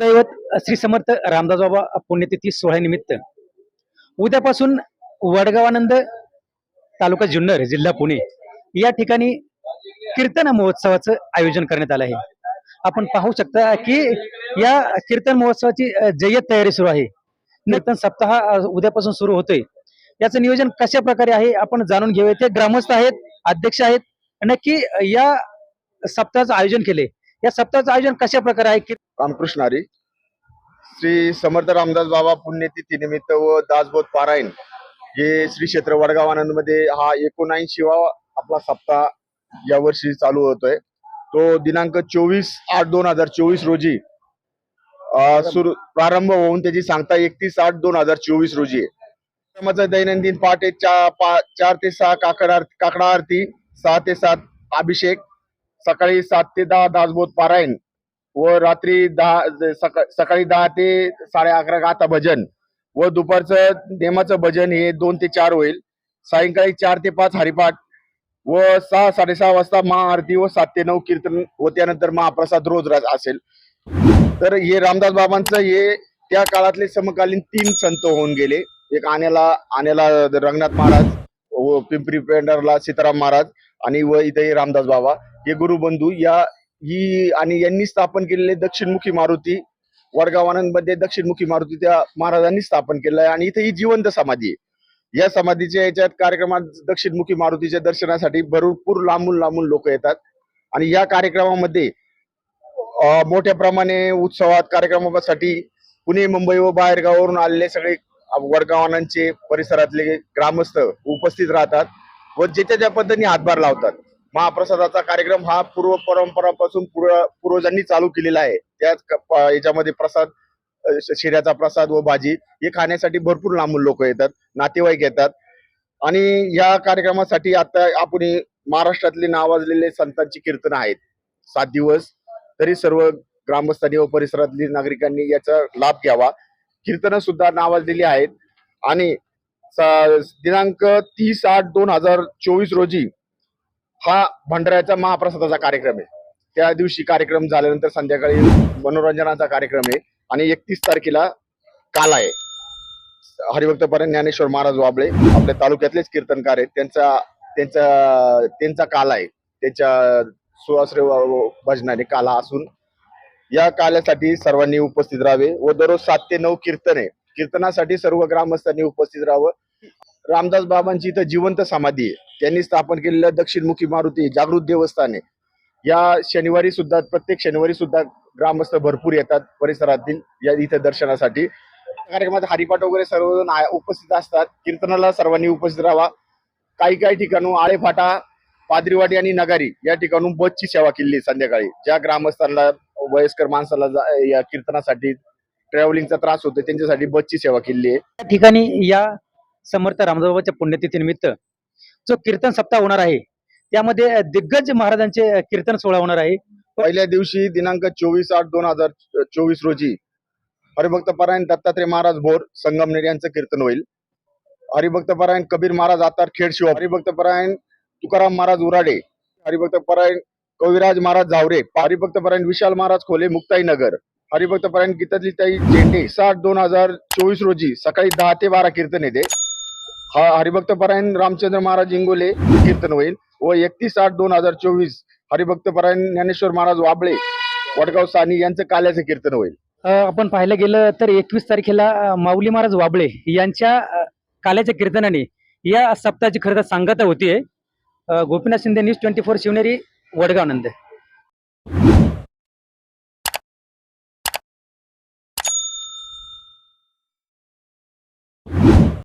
दैवत श्री समर्थ रामदास बाबा पुण्यतिथी सोहळ्यानिमित्त. उद्यापासून वडगावानंद तालुका जुन्नर जिल्हा पुणे या ठिकाणी कीर्तन महोत्सवाचं आयोजन करण्यात आलं आहे. आपण पाहू शकता की या कीर्तन महोत्सवाची जय्यत तयारी सुरू आहे. कीर्तन सप्ताह उद्यापासून सुरू होतोय. याचं नियोजन कशा प्रकारे आहे आपण जाणून घेऊया. ते ग्रामस्थ आहेत अध्यक्ष आहेत. नक्की या सप्ताहाचं आयोजन केले या सप्ताहाचं आयोजन कशा प्रकारे आहे? रामकृष्णारी श्री समर्थ रामदास बाबा पुण्यतिथी निमित्त व दासबोध पारायण. हे श्री क्षेत्र वडगावमध्ये हा एकोणऐंशीवा आपला सप्ताह या वर्षी चालू होतोय. तो दिनांक चोवीस आठ दोन हजार चोवीस रोजी सुरू प्रारंभ होऊन त्याची सांगता एकतीस आठ दोन हजार चोवीस रोजी आहे. दैनंदिन पहाटे चा- पा- चार ते सहा काकड काकडा आरती सहा ते सात अभिषेक सकाळी सात ते दहा दासबोध पारायण. व रात्री दहा सका सकाळी दहा ते साडे अकरा गाता भजन. व दुपारचं नेमाचं भजन हे दोन ते चार होईल. सायंकाळी चार ते पाच हरिपाठ. व सहा साडेसहा वाजता महाआरती व सात ते नऊ कीर्तन व त्यानंतर महाप्रसाद रोज असेल. तर हे रामदास बाबांचं हे त्या काळातले समकालीन तीन संत होऊन गेले. एक आण्याला आण्याला रंगनाथ महाराज व पिंपरी पेंढरला सीताराम महाराज आणि व इथे रामदास बाबा. हे गुरुबंधू या ही आणि यांनी स्थापन केलेले दक्षिणमुखी मारुती वडगावानंदमध्ये दक्षिणमुखी मारुती त्या महाराजांनी स्थापन केलं आहे. आणि इथे ही जिवंत समाधी आहे. या समाधीच्या याच्यात कार्यक्रमात दक्षिणमुखी मारुतीच्या दर्शनासाठी भरपूर लांबून लांबून लोक येतात. आणि या कार्यक्रमामध्ये मोठ्या प्रमाणे उत्सवात कार्यक्रमासाठी पुणे मुंबई व बाहेरगावावरून आलेले सगळे वडगावानांचे परिसरातले ग्रामस्थ उपस्थित राहतात व ज्याच्या त्या पद्धतीने हातभार लावतात. महाप्रसादाचा कार्यक्रम हा पूर्व परंपरापासून पूर्वजांनी चालू केलेला आहे. त्याच याच्यामध्ये प्रसाद शिऱ्याचा प्रसाद व भाजी हे खाण्यासाठी भरपूर लांबून लोक येतात नातेवाईक येतात. आणि या कार्यक्रमासाठी आता आपण महाराष्ट्रातले नावाजलेले संतांची कीर्तन आहेत. सात दिवस तरी सर्व ग्रामस्थांनी व परिसरातली नागरिकांनी याचा लाभ घ्यावा. कीर्तन सुद्धा नावाजलेली आहेत. आणि दिनांक तीस आठ दोन हजार चोवीस रोजी हा भंडाऱ्याचा महाप्रसादाचा कार्यक्रम आहे. त्या दिवशी कार्यक्रम झाल्यानंतर संध्याकाळी मनोरंजनाचा कार्यक्रम आहे आणि एकतीस तारखेला काल आहे. हरिभक्तपर्यंत ज्ञानेश्वर महाराज वाबळे आपल्या तालुक्यातलेच कीर्तनकार आहेत. त्यांचा त्यांचा त्यांचा काल आहे. त्यांच्या सुवासरे भजनाने काला असून या काल्यासाठी सर्वांनी उपस्थित राहावे व दररोज सात ते नऊ कीर्तन आहे. कीर्तनासाठी सर्व ग्रामस्थांनी उपस्थित राहावं. रामदास बाबांची इथं जिवंत समाधी आहे. त्यांनी स्थापन केलेलं दक्षिणमुखी मारुती जागृत देवस्थान आहे. या शनिवारी सुद्धा प्रत्येक शनिवारी सुद्धा ग्रामस्थ भरपूर येतात परिसरातील या इथं दर्शनासाठी. कार्यक्रमात हरिपाठ वगैरे सर्वजण उपस्थित असतात. कीर्तनाला सर्वांनी उपस्थित राहावा. काही काही ठिकाणून आळेफाटा पादरीवाडी आणि नगारी या ठिकाणून बसची सेवा केली आहे संध्याकाळी. ज्या ग्रामस्थांना वयस्कर माणसाला जा- या कीर्तनासाठी ट्रॅव्हलिंगचा त्रास होतो त्यांच्यासाठी बसची सेवा केली आहे. या ठिकाणी या समर्थ रामदासबाबाच्या पुण्यतिथीनिमित्त जो कीर्तन सप्ताह होणार आहे त्यामध्ये दिग्गज महाराजांचे कीर्तन सोहळा होणार आहे. पहिल्या दिवशी दिनांक चोवीस आठ दोन हजार चोवीस रोजी हरिभक्त पारायण दत्तात्रय महाराज भोर संगमनेर यांचं कीर्तन होईल. हरिभक्तपरायण कबीर महाराज आतार खेडशिव हरिभक्त पारायण तुकाराम महाराज उराडे हरिभक्त पारायण कविराज महाराज झावरे हरिभक्तपरायण विशाल महाराज खोले मुक्ताई नगर हरिभक्त गीतातली ताई जेंडे साठ दोन हजार चोवीस रोजी सकाळी दहा ते बारा कीर्तन येते. हा हरिभक्त परायण रामचंद्र महाराज इंगोले कीर्तन होईल व एकतीस आठ दोन हजार चोवीस हरिभक्त परायण ज्ञानेश्वर महाराज वाबळे वडगाव सानी यांचं काल्याचं कीर्तन होईल. आपण पाहायला गेलं तर एकवीस तारखेला माऊली महाराज वाबळे यांच्या काल्याच्या कीर्तनाने या सप्ताहाची खरं तर सांगता होतीये. Gopinath Shinde news twenty four Shivneri Vadgaon नंद.